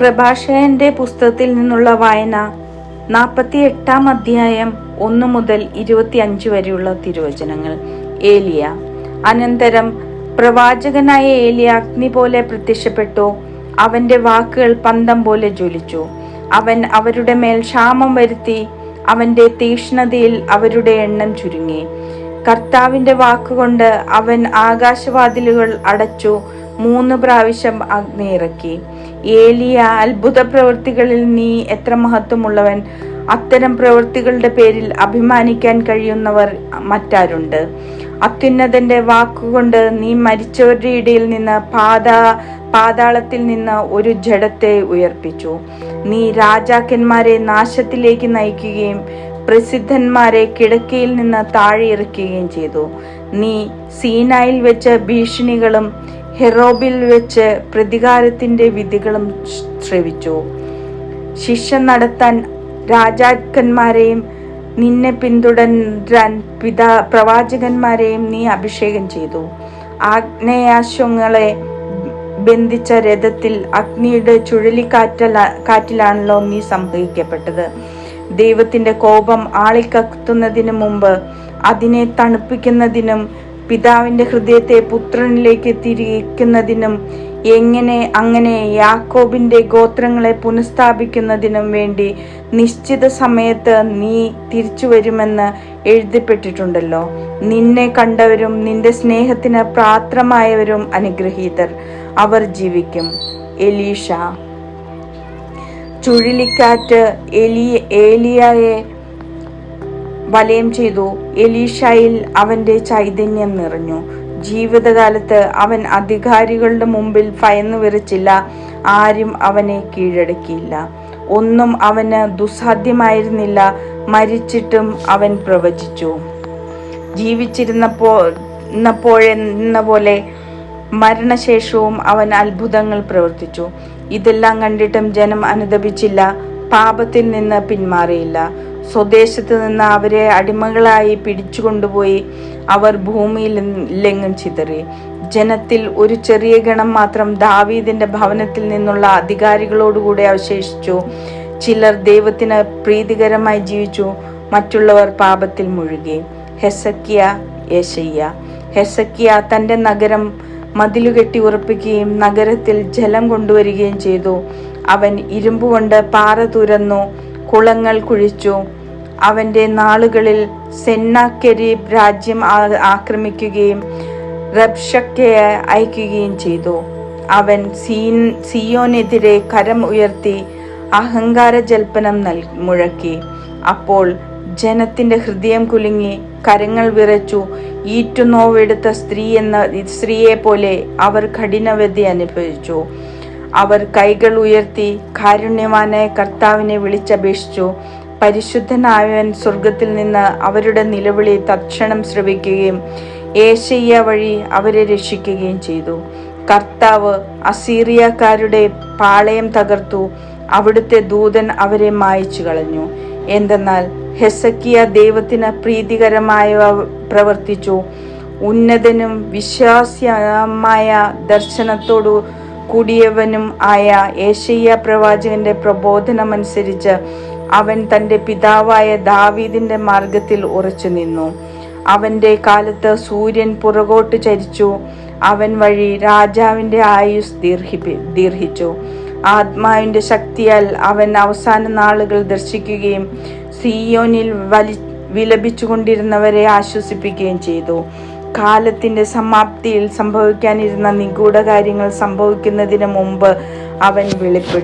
പ്രഭാഷകന്റെ പുസ്തകത്തിൽ നിന്നുള്ള വായന നാൽപ്പത്തി എട്ടാം അധ്യായം ഒന്ന് മുതൽ ഇരുപത്തി അഞ്ച് വരെയുള്ള തിരുവചനങ്ങൾ. ഏലിയ. അനന്തരം പ്രവാചകനായ ഏലിയ അഗ്നി പോലെ പ്രത്യക്ഷപ്പെട്ടു. അവന്റെ വാക്കുകൾ പന്തം പോലെ ജ്വലിച്ചു. അവൻ അവരുടെ മേൽ ക്ഷാമം വരുത്തി അവന്റെ തീക്ഷ്ണതയിൽ അവരുടെ എണ്ണം ചുരുങ്ങി. കർത്താവിന്റെ വാക്കുകൊണ്ട് അവൻ ആകാശവാതിലുകൾ അടച്ചു മൂന്ന് പ്രാവശ്യം അഗ്നി ഇറക്കി. ഏലിയ അത്ഭുത പ്രവൃത്തികളിൽ നീ എത്ര മഹത്വമുള്ളവൻ? അത്തരം പ്രവൃത്തികളുടെ പേരിൽ അഭിമാനിക്കാൻ കഴിയുന്നവർ മറ്റാരുണ്ട്? അത്യുന്നതന്റെ വാക്കുകൊണ്ട് നീ മരിച്ചവരുടെ ഇടയിൽ നിന്ന് പാതാ പാതാളത്തിൽ നിന്ന് ഒരു ജഡത്തെ ഉയർപ്പിച്ചു. നീ രാജാക്കന്മാരെ നാശത്തിലേക്ക് നയിക്കുകയും പ്രസിദ്ധന്മാരെ കിടക്കയിൽ നിന്ന് താഴെ ഇറക്കുകയും ചെയ്തു. നീ സീനായിൽ വെച്ച ഭീഷണികളും ഹെറോബിൽ വെച്ച് പ്രതികാരത്തിന്റെ വിധികളും ശ്രവിച്ചു. ശിക്ഷ നടത്താൻ രാജാക്കന്മാരെയും നിന്നെ പിന്തുടരാൻ പിതാ പ്രവാചകന്മാരെയും നീ അഭിഷേകം ചെയ്തു. ആഗ്നേയാശ്വങ്ങളെ ബന്ധിച്ച രഥത്തിൽ അഗ്നിയുടെ ചുഴലിക്കാറ്റല കാറ്റിലാണല്ലോ നീ സംഭവിക്കപ്പെട്ടത് ദൈവത്തിന്റെ കോപം ആളിക്കത്തുന്നതിന് മുമ്പ് അതിനെ തണുപ്പിക്കുന്നതിനും പിതാവിന്റെ ഹൃദയത്തെ പുത്രനിലേക്ക് തിരിക്കുന്നതിനും എങ്ങനെ അങ്ങനെ യാക്കോബിന്റെ ഗോത്രങ്ങളെ പുനഃസ്ഥാപിക്കുന്നതിനും വേണ്ടി നിശ്ചിത സമയത്ത് നീ തിരിച്ചു വരുമെന്ന് എഴുതപ്പെട്ടിട്ടുണ്ടല്ലോ. നിന്നെ കണ്ടവരും നിന്റെ സ്നേഹത്തിന് പ്രാത്രമായവരും അനുഗ്രഹീതർ. അവർ ജീവിക്കും. എലീഷ. ചുഴലിക്കാറ്റ് എലി ഏലിയയെ വലയം ചെയ്തു. എലീഷയിൽ അവന്റെ ചൈതന്യം നിറഞ്ഞു. ജീവിതകാലത്ത് അവൻ അധികാരികളുടെ മുമ്പിൽ ഭയന്നു വിറച്ചില്ല. ആരും അവനെ കീഴടക്കിയില്ല. ഒന്നും അവന് ദുസ്സാധ്യമായിരുന്നില്ല. മരിച്ചിട്ടും അവൻ പ്രവചിച്ചു. ജീവിച്ചിരുന്നപ്പോ പ്പോഴെന്ന പോലെ മരണശേഷവും അവൻ അത്ഭുതങ്ങൾ പ്രവർത്തിച്ചു. ഇതെല്ലാം കണ്ടിട്ടും ജനം അനുദപിച്ചില്ല. പാപത്തിൽ നിന്ന് പിന്മാറിയില്ല. സ്വദേശത്ത് നിന്ന് അവരെ അടിമകളായി പിടിച്ചുകൊണ്ടുപോയി അവർ ഭൂമിയിൽ ലെങ്ങും ചിതറി. ജനത്തിൽ ഒരു ചെറിയ ഗണം മാത്രം ദാവീദിന്റെ ഭവനത്തിൽ നിന്നുള്ള അധികാരികളോടുകൂടെ അവശേഷിച്ചു. ചിലർ ദൈവത്തിന് പ്രീതികരമായി ജീവിച്ചു മറ്റുള്ളവർ പാപത്തിൽ മുഴുകി. ഹെസക്കിയ യേശയ്യ. ഹെസക്കിയ തന്റെ നഗരം മതിലുകെട്ടി ഉറപ്പിക്കുകയും നഗരത്തിൽ ജലം കൊണ്ടുവരികയും ചെയ്തു. അവൻ ഇരുമ്പുകൊണ്ട് പാറ തുരന്നു കുളങ്ങൾ കുഴിച്ചു. അവന്റെ നാളുകളിൽ സെന്നാക്കെരീബ് രാജ്യം ആക്രമിക്കുകയും റബ്ഷക്കയെ അയക്കുകയും ചെയ്തു. അവൻ സീൻ സിയോനെതിരെ കരം ഉയർത്തി അഹങ്കാര ജൽപ്പനം നൽ മുഴക്കി. അപ്പോൾ ജനത്തിന്റെ ഹൃദയം കുലുങ്ങി കരങ്ങൾ വിറച്ചു. ഈറ്റുനോവെടുത്ത സ്ത്രീ എന്ന സ്ത്രീയെ പോലെ അവർ കഠിനവധി അനുഭവിച്ചു. അവർ കൈകൾ ഉയർത്തി കാരുണ്യവാനായ കർത്താവിനെ വിളിച്ചപേക്ഷിച്ചു. പരിശുദ്ധനായവൻ സ്വർഗത്തിൽ നിന്ന് അവരുടെ നിലവിളി തക്ഷണം ശ്രവിക്കുകയും ഏശയ്യ വഴി അവരെ രക്ഷിക്കുകയും ചെയ്തു. കർത്താവ് അസീറിയക്കാരുടെ പാളയം തകർത്തു. അവിടുത്തെ ദൂതൻ അവരെ മായച്ചു കളഞ്ഞു. എന്തെന്നാൽ ഹെസക്കിയ ദൈവത്തിന് പ്രീതികരമായ പ്രവർത്തിച്ചു. ഉന്നതനും വിശ്വാസ്യമായ ദർശനത്തോടു കൂടിയവനും ആയ ഏഷ്യ പ്രവാചകന്റെ പ്രബോധനമനുസരിച്ച് അവൻ തന്റെ പിതാവായ ദാവീദിന്റെ മാർഗത്തിൽ ഉറച്ചു നിന്നു. അവന്റെ കാലത്ത് സൂര്യൻ പുറകോട്ട് ചരിച്ചു. അവൻ വഴി രാജാവിന്റെ ആയുസ് ദീർഘി ദീർഘിച്ചു ആത്മാവിന്റെ ശക്തിയാൽ അവൻ അവസാന നാളുകൾ ദർശിക്കുകയും സിയോനിൽ വലി വിലപിച്ചുകൊണ്ടിരുന്നവരെ ആശ്വസിപ്പിക്കുകയും ചെയ്തു. കാലത്തിന്റെ സമാപ്തിയിൽ സംഭവിക്കാനിരുന്ന നിഗൂഢ കാര്യങ്ങൾ സംഭവിക്കുന്നതിന് മുമ്പ് അവൻ വെളിപ്പെട്ടു.